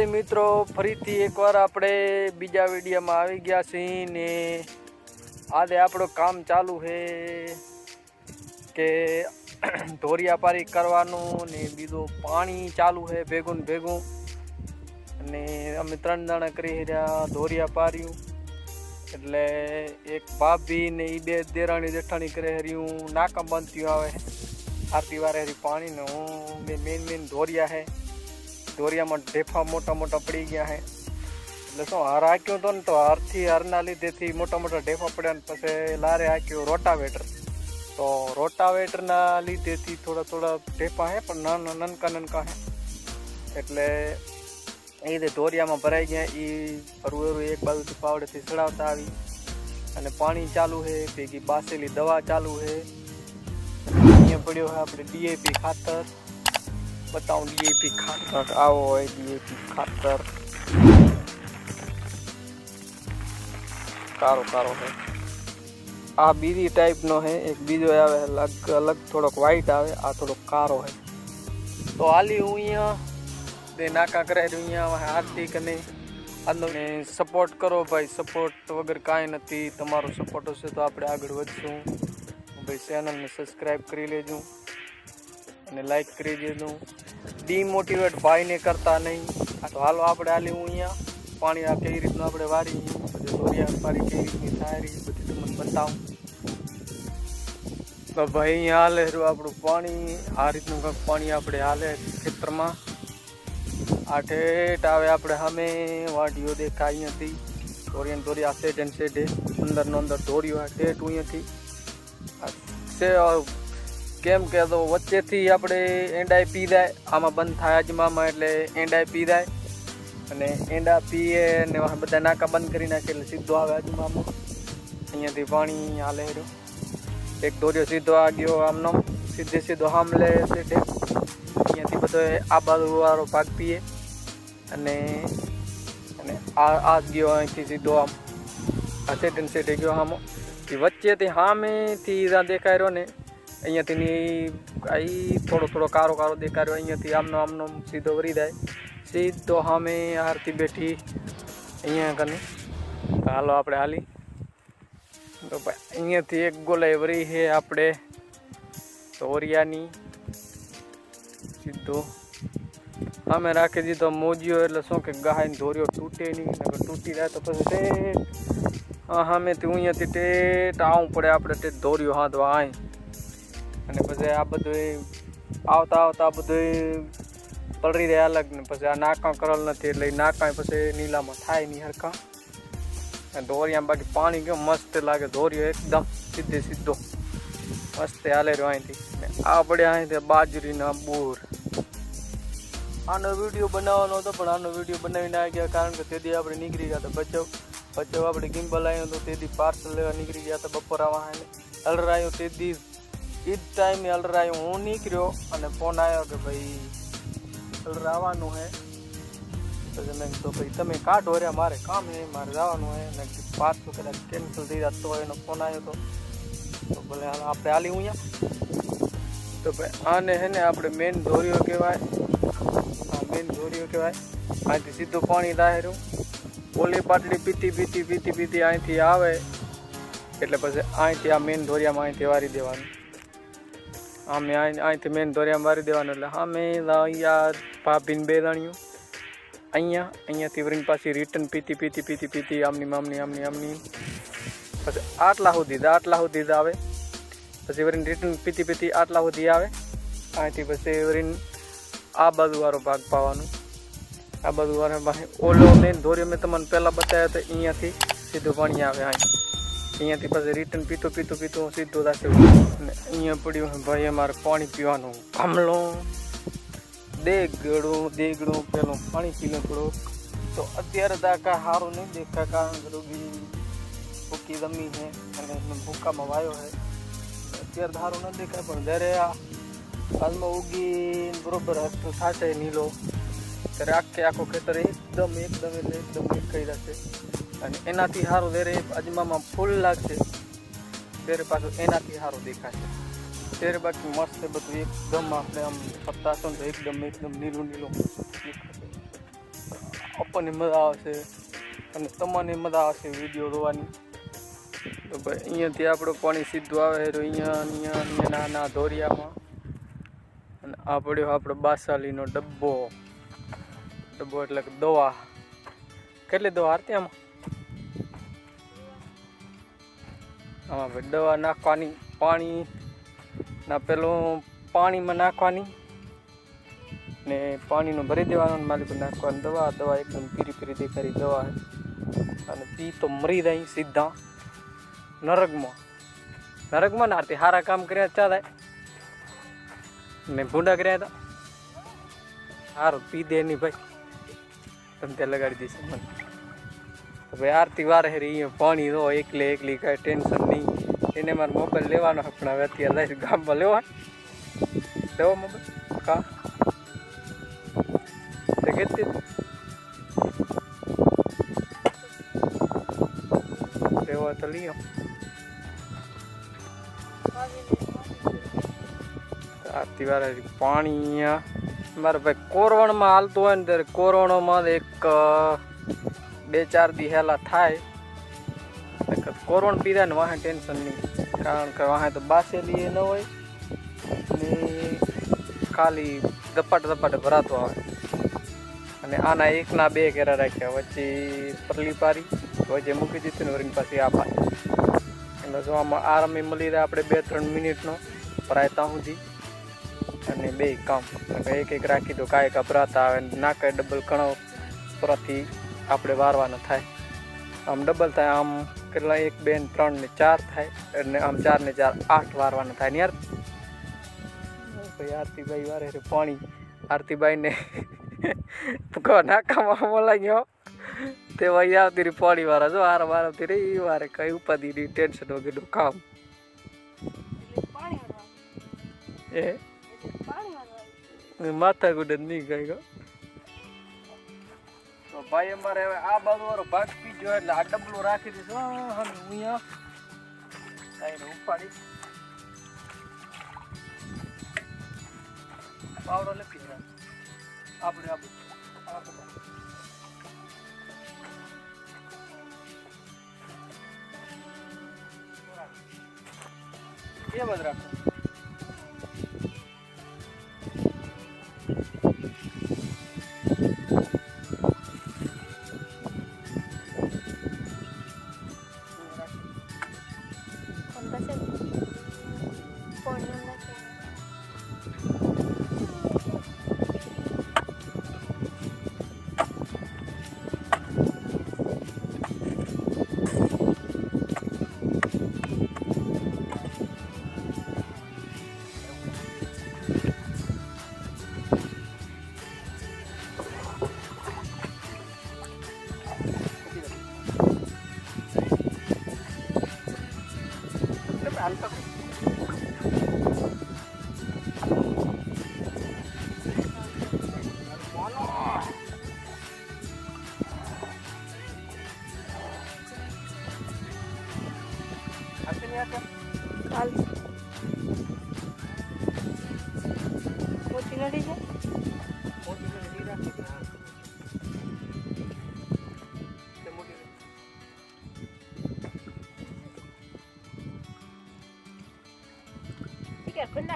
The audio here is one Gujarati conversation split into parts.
રાધે મિત્રો, ફરીથી એકવાર આપણે બીજા વિડીયોમાં આવી ગયા છીએ ને આજે આપણું કામ ચાલુ છે કે ધોરિયાપારી કરવાનું ને બીજું પાણી ચાલુ છે ભેગું ભેગું. અને અમે ત્રણ જણા કરી રહ્યા ધોરિયાપાર્યું એટલે એક ભાભી ને એ બે દેરાણી જેઠાણી કરી હર્યું નાકા બંધ આવે. આરતી વારે હરી પાણી ને મેન મેન ધોરિયા હે દોરિયામાં ઢેફા મોટા મોટા પડી ગયા છે એટલે શું, હાર હાક્યો હતો ને તો હારથી હારના લીધેથી મોટા મોટા ઢેફા પડ્યા ને પછી લારે હાક્યો રોટાવેટર. તો રોટાવેટરના લીધેથી થોડા થોડા ઢેફા હે, પણ નાના, નનકા નનકા હે. એટલે એ રીતે દોરિયામાં ભરાઈ ગયા એ હરું હરું એક બાજુથી પાવડેથી સડાવતા આવી. અને પાણી ચાલુ છે ભેગી બાસેલી દવા ચાલુ છે અહીંયા પડ્યો છે આપણે ડીએપી ખાતર. બતાવું ડીએપી ખાતર, આવો હોય ડીએપી ખાતર. કારો કારો છે આ બીજી ટાઈપનો છે એક બીજો આવે, અલગ અલગ થોડોક વ્હાઈટ આવે, આ થોડોક કારો છે તો હાલી હું અહીંયા, બે નાકા કરાવી અહીંયા હાર્દિક અને આનો સપોર્ટ કરો ભાઈ સપોર્ટ વગર કાંઈ નથી. તમારો સપોર્ટ હશે તો આપણે આગળ વધશું. ભાઈ ચેનલને સબસ્ક્રાઈબ કરી લેજો. અને લાઈક કરી દેજો ડીમોટિવેટ ભાઈને કરતા નહીં. આ તો હાલો આપણે હાલી હું અહીંયા. પાણી આ કઈ રીતનું આપણે વારી દોરિયા પારી કઈ રીતની થાય બધી તમને બતાવું. તો ભાઈ અહીંયા હાલે રહ્યું આપણું પાણી. આ રીતનું કંઈક પાણી આપણે હાલે ખેતરમાં. આ ઠેઠ આવે આપણે સામે. વાડીઓ દેખાય અહીંયાથી. દોરિયા દોરિયા સેઢે એન્ડ સેઢે અંદરનો અંદર દોર્યો આ ઠેઠ અહીંયાથી. આ છે કેમ કે તો વચ્ચેથી આપણે એંડાઈ પી જાય આમાં બંધ થાય અજમામાં એટલે એંડાઈ પી જાય અને એંડા પીએ ને બધા નાકા બંધ કરી નાખે એટલે સીધો આવે અજમામાં. અહીંયાથી પાણી હાલે એક દોર્યો સીધો આ ગયો આમનો. સીધે સીધો હામલે સીધે અહીંયાથી બધો આ બાજુ વાળો ભાગ પીએ. અને અને આ આ ગયો અહીંથી સીધો આમ. આ સેટ ગયો આમો વચ્ચેથી હામેથી દેખાય રહ્યો ને અહીંયાથી અહીં થોડો થોડો કારો કારો દેખાડ્યો. અહીંયાથી આમનો આમનો સીધો વરી જાય. સીધો સામે આરતી બેઠી અહીંયા કને હાલો આપણે હાલી. તો ભાઈ, અહીંયાથી એક ગોલાઈ વરી છે આપણે તોરિયાની સીધો. અમે રાખી દીધો મોજીઓ એટલે શું કે ગાય ધોર્યો તૂટે નહીં તૂટી જાય તો પછી ટેટ. હા સામેથી અહીંયાથી ટેટ આવું પડે, આપણે તે ધોર્યો તો આય. અને પછી આ બધું આવતા આવતા બધું પલરી રહ્યા અલગ ને પછી આ નાકા કરલ નથી એટલે નાકા પછી નીલામાં થાય નહીં હરખા. અને ધોરિયામાં બાકી પાણી કેવું મસ્ત લાગે. ધોરિયો એકદમ સીધે સીધો. મસ્ત હાલે રહ્યો અહીંથી. આ પડ્યા અહીંથી બાજરીના બોર. આનો વીડિયો બનાવવાનો હતો, પણ આનો વીડિયો બનાવીને આવી ગયા કારણ કે તેથી આપણે નીકળી ગયા હતા બચાવ બચાવ આપણે ગિમ્બલ આવ્યો હતો તેથી પાર્સલ લેવા નીકળી ગયા હતા બપોર આવીને અલરાયો તેથી એ જ ટાઈમે અલરાય હું નીકળ્યો અને ફોન આવ્યો કે ભાઈ અલરા આવવાનું હે. તો મેં તો ભાઈ, તમે કાઢો રે, મારે કામ હે, મારે જવાનું હે. ને પાછું કદાચ કેન્સલ થઈ જતો હોય એનો ફોન આવ્યો તો. તો ભલે આપણે હાલી હું તો ભાઈ, આને હે ને આપણે મેન ધોરીઓ કહેવાય. આ મેન ધોરીઓ કહેવાય. અહીંથી સીધું પાણી દાહેરું ઓલી પાટલી પીતી પીતી પીતી પીતી અહીંથી આવે. એટલે પછી અહીંથી આ મેન ધોરિયામાં અહીંથી વારી દેવાનું. અહીં અહીંથી મેન ધોરિયામાં મારી દેવાનું એટલે અમે અહીંયા ભાભીને બે દાણીઓ અહીંયા, અહીંયાથી વરીને પાછી રિટર્ન પીતી પીતી પીતી પીતી આમની આમની આમની આમની. પછી આટલા સુધી આટલા સુધી આવે. પછી વરીને રિટર્ન પીતી પીતી આટલા સુધી આવે. અહીંથી પછી વરીને આ બાજુ વાળો ભાગ પાવાનો. આ બાજુ વાળો ઓલો મેન દોર્યો મેં તમને પહેલાં બતાવ્યા હતા, અહીંયાથી સીધું પાણી આવે અહીં અહીંયાથી પછી રિટર્ન પીતો પીતો પીતો હું સીધો અને અહીંયા પડ્યું ભાઈ અમારે પાણી પીવાનું. ગામલો દેગડો દેગડું પેલું પાણી પી લે તો અત્યારે દાકા સારું નહીં દેખાય કારણ કે રોગી ભૂકી જમી છે અને ભૂકામાં વાયો છે. અત્યારે સારું ન દેખાય, પણ જ્યારે આ હાલમાં ઉગી બરોબર હસ્તો થશે નીલો. ત્યારે આખે આખો ખેતર એકદમ એકદમ એટલે એકદમ દેખાઈ જશે અને એનાથી સારું જ્યારે અજમામાં ફૂલ લાગશે. ત્યારે પાછું એનાથી સારું દેખાશે. ત્યારે બાકી મસ્ત બધું, એકદમ આપણે આમ સપ્તાહ તો એકદમ એકદમ નીલું નીલું આપણને મજા આવશે અને તમને મજા આવશે વીડિયો જોવાની. તો ભાઈ, અહીંયાથી આપણું પાણી સીધું આવે તો અહીંયા અહીંયા અહીંયા નાના ધોરિયામાં. અને આ પડ્યો આપણો બાસાલીનો ડબ્બો. ડબ્બો એટલે કે દવા. કેટલી દવા આરતી આમાં? ભાઈ દવા નાખવાની પાણી ના પેલું પાણીમાં નાખવાની ને પાણીનું ભરી દેવાનું માલિક નાખવાની દવા. દવા એકદમ પીરી પીરી દેખાડી દવા અને પી તો મરી જાય સીધા નરકમાં નરકમાં ના તે સારા કામ કર્યા ચાલે. ને ભૂંડા કર્યા હતા. સારું પી દે નહીં ભાઈ. તમે ત્યાં લગાડી દઈશ. મને ભાઈ આરતી વારે રહી પાણી રહો એકલે એકલી કાંઈ ટેન્શન નહીં. એને મારો મોબાઈલ લેવાનો છે, પણ હવે અત્યારે લઈશ ગામમાં લેવા લેવો મોબાઈલ કા? તે તો આવો. આરતી વાર પાણી મારે ભાઈ કોરવણમાં હાલતું હોય ને ત્યારે કોરવણમાં એક બે ચાર દી હેલા થાય. નકર કોરવણ પીધા ને વાહે ટેન્શન નહીં કારણ કે વાહે તો બાસેલી ન હોય. ને ખાલી ધપાટ ધપાટ ભરાતો આવે. અને આના એકના બે કેરા રાખ્યા. વચ્ચે પરલી પારી, વચ્ચે મૂકી દીધી ને વરીને પાછી આ પારી. એટલે જો આરામે મળી રહે આપણે બે ત્રણ મિનિટનો ભરાય સુધી. અને બે કામ. એક એક રાખી દો કાંઈ અભરાતા આવે ને ના કાંઈ ડબલ કણો પરથી આપણે વારવાના થાય. આમ ડબલ થાય આમ કેટલા એક બે ને ત્રણ ને ચાર થાય અને આમ ચાર ને ચાર આઠ વારવાના થાય ને યાર. ભાઈ આરતીભાઈ વારે રે પાણી. આરતીભાઈને કહો નાકામાં બોલાઈ ગયો તે ભાઈ આવતી રહી પાણી વાળા જો આરામ આરામથી રહી એ વારે કઈ ઉપાધિ રહી ટેન્શન વગરનું કામ. એ માથા ગુડે નહીં ગઈ ગયો ભાઈ અમારે હવે આ બાજુ વાળો ભાગ પીજો એટલે આ ડબલું રાખી દઈશું. હા અહીંયા આઈને ઉપાડી પાવડો લખી દે આપણે આપણે આપણે એ બધ રાખો.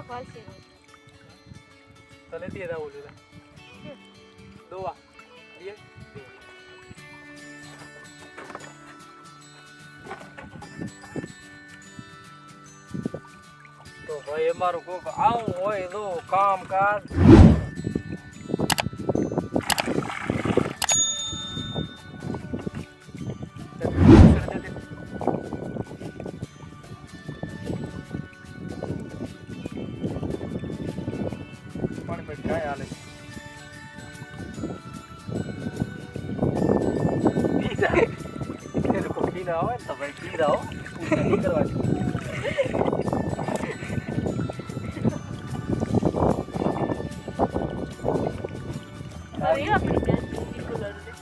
Quasi. Tale tira boluda. Dua. Diez. તો ભાઈ અમારું કોક આવું હોય તો કામકાજ પાણી પછી કાંઈ હાલે પી જાય એ લોકો પી ના હોય ને તો ભાઈ પી રહો કરવાની હવે આપણી બેન બિલકુલ અડધે.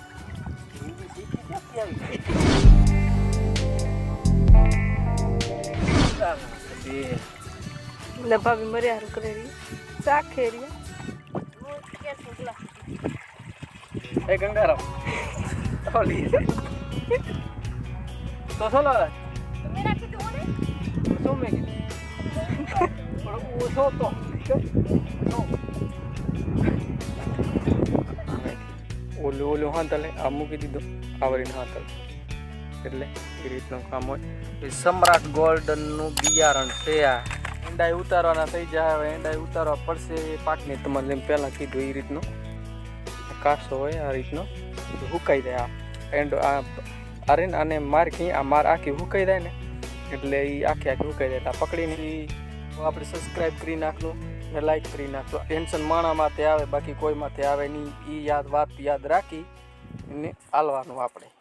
ને ભાભી મરે હારું કરે શાક ખેરી એ ગંગારામ ઓલી તો શું લાવે શું મેં કીધું ઓછો તો ઓલું ઓલું હા તલે આ મૂકી દીધું આવરીને હા તલે એટલે એ રીતનું કામ હોય એ સમ્રાટ ગોલ્ડનનું બિયારણ છે આ એંડાઈ ઉતારવાના થઈ જાય હવે એંડાઈ ઉતારવા પડશે એ પાકની તમારે જેમ પહેલાં કીધું એ રીતનું કાસો હોય આ રીતનો હુકાઈ જાય આ? એન્ડ આ અરે અને માર કી, આ માર આખી હુકાઈ જાય ને? એટલે એ આખી આખી હુકાઈ જાય આ પકડીને આપણે સબસ્ક્રાઈબ કરી નાખલું ને લાઈક કરી નાખલું. ટેન્શન માણા માથે આવે, બાકી કોઈ માથે આવે નહીં. એ યાદ, વાત યાદ રાખી એને હાલવાનું આપણે.